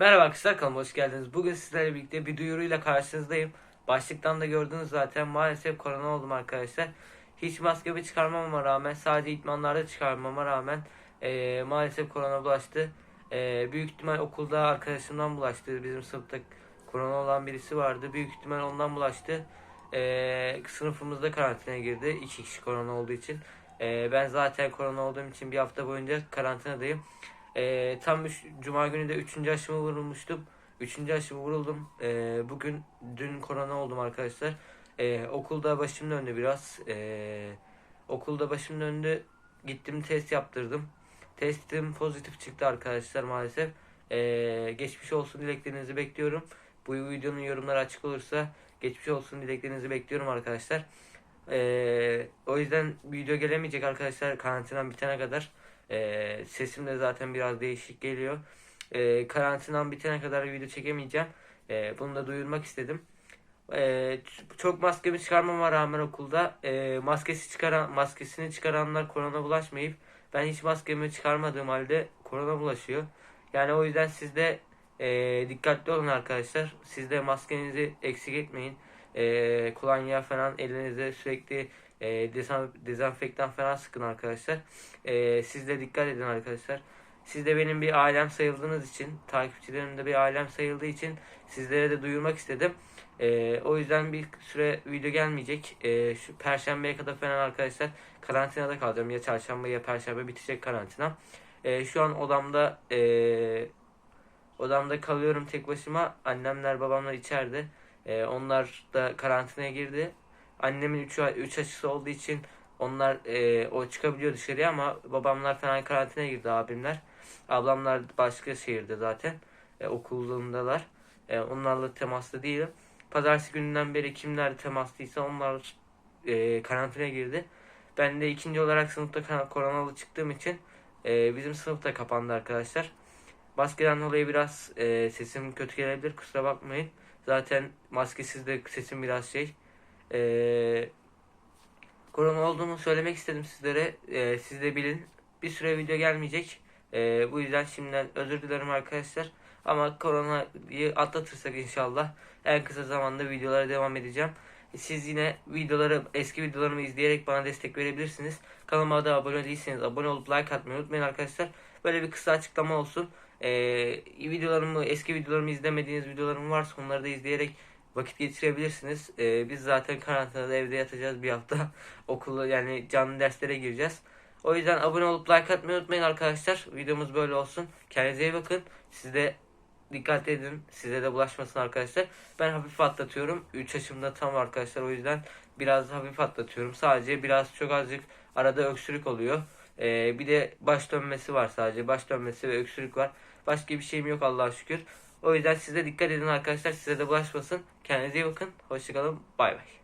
Merhaba arkadaşlar kanalıma hoş geldiniz. Bugün sizlerle birlikte bir duyuruyla karşınızdayım. Başlıktan da gördünüz zaten maalesef korona oldum arkadaşlar. Hiç maskemi çıkarmama rağmen sadece itmanlarda çıkarmama rağmen eee, maalesef korona bulaştı. Eee, büyük ihtimal okulda arkadaşımdan bulaştı. Bizim sınıfta korona olan birisi vardı. Büyük ihtimal ondan bulaştı. Eee, sınıfımızda karantinaya girdi. İki kişi korona olduğu için. Eee, ben zaten korona olduğum için bir hafta boyunca karantinadayım. Ee, tam üç, Cuma günü de 3. aşımı vurulmuştum. 3. aşımı vuruldum. Ee, bugün dün korona oldum arkadaşlar. Ee, okulda başım döndü biraz. Ee, okulda başım döndü. Gittim test yaptırdım. Testim pozitif çıktı arkadaşlar maalesef. Ee, geçmiş olsun dileklerinizi bekliyorum. Bu videonun yorumları açık olursa geçmiş olsun dileklerinizi bekliyorum arkadaşlar. Ee, o yüzden video gelemeyecek arkadaşlar karantinam bitene kadar. Ee, sesim de zaten biraz değişik geliyor. Ee, karantinam bitene kadar video çekemeyeceğim. Ee, bunu da duyurmak istedim. Ç- çok maskemi çıkarmama rağmen okulda e, maskesi çıkaran maskesini çıkaranlar korona bulaşmayıp ben hiç maskemi çıkarmadığım halde korona bulaşıyor. Yani o yüzden siz de e, dikkatli olun arkadaşlar. Siz de maskenizi eksik etmeyin. E, kolonya falan elinize sürekli e, dezen- dezenfektan falan sıkın arkadaşlar. E, siz de dikkat edin arkadaşlar. Siz de benim bir ailem sayıldığınız için, takipçilerim de bir ailem sayıldığı için sizlere de duyurmak istedim. E, o yüzden bir süre video gelmeyecek. E, şu perşembeye kadar falan arkadaşlar karantinada kalacağım. Ya çarşamba ya perşembe bitecek karantina. E, şu an odamda e, odamda kalıyorum tek başıma. Annemler babamlar içeride. E, onlar da karantinaya girdi. Annemin 3 3 aşısı olduğu için onlar e, o çıkabiliyor dışarıya ama babamlar falan karantinaya girdi abimler. Ablamlar başka şehirde zaten. E, okulundalar. E, onlarla temaslı değilim. Pazartesi gününden beri kimler temaslıysa onlar e, karantinaya girdi. Ben de ikinci olarak sınıfta koronalı çıktığım için e, bizim sınıf da kapandı arkadaşlar. Maskeden dolayı biraz e, sesim kötü gelebilir kusura bakmayın. Zaten maskesiz de sesim biraz şey. E, korona olduğumu söylemek istedim sizlere. E, siz de bilin. Bir süre video gelmeyecek. E, bu yüzden şimdiden özür dilerim arkadaşlar. Ama koronayı atlatırsak inşallah en kısa zamanda videolara devam edeceğim. Siz yine videoları, eski videolarımı izleyerek bana destek verebilirsiniz. Kanalıma da abone değilseniz abone olup like atmayı unutmayın arkadaşlar. Böyle bir kısa açıklama olsun. Ee, videolarımı, eski videolarımı izlemediğiniz videolarım varsa onları da izleyerek vakit geçirebilirsiniz. Ee, biz zaten karantinada evde yatacağız bir hafta. Okula yani canlı derslere gireceğiz. O yüzden abone olup like atmayı unutmayın arkadaşlar. Videomuz böyle olsun. Kendinize iyi bakın. Siz de dikkat edin. Size de bulaşmasın arkadaşlar. Ben hafif atlatıyorum. 3 yaşımda tam arkadaşlar. O yüzden biraz hafif atlatıyorum. Sadece biraz çok azıcık arada öksürük oluyor. Ee, bir de baş dönmesi var sadece. Baş dönmesi ve öksürük var. Başka bir şeyim yok Allah'a şükür. O yüzden size dikkat edin arkadaşlar. Size de bulaşmasın. Kendinize iyi bakın. Hoşçakalın. Bay bay.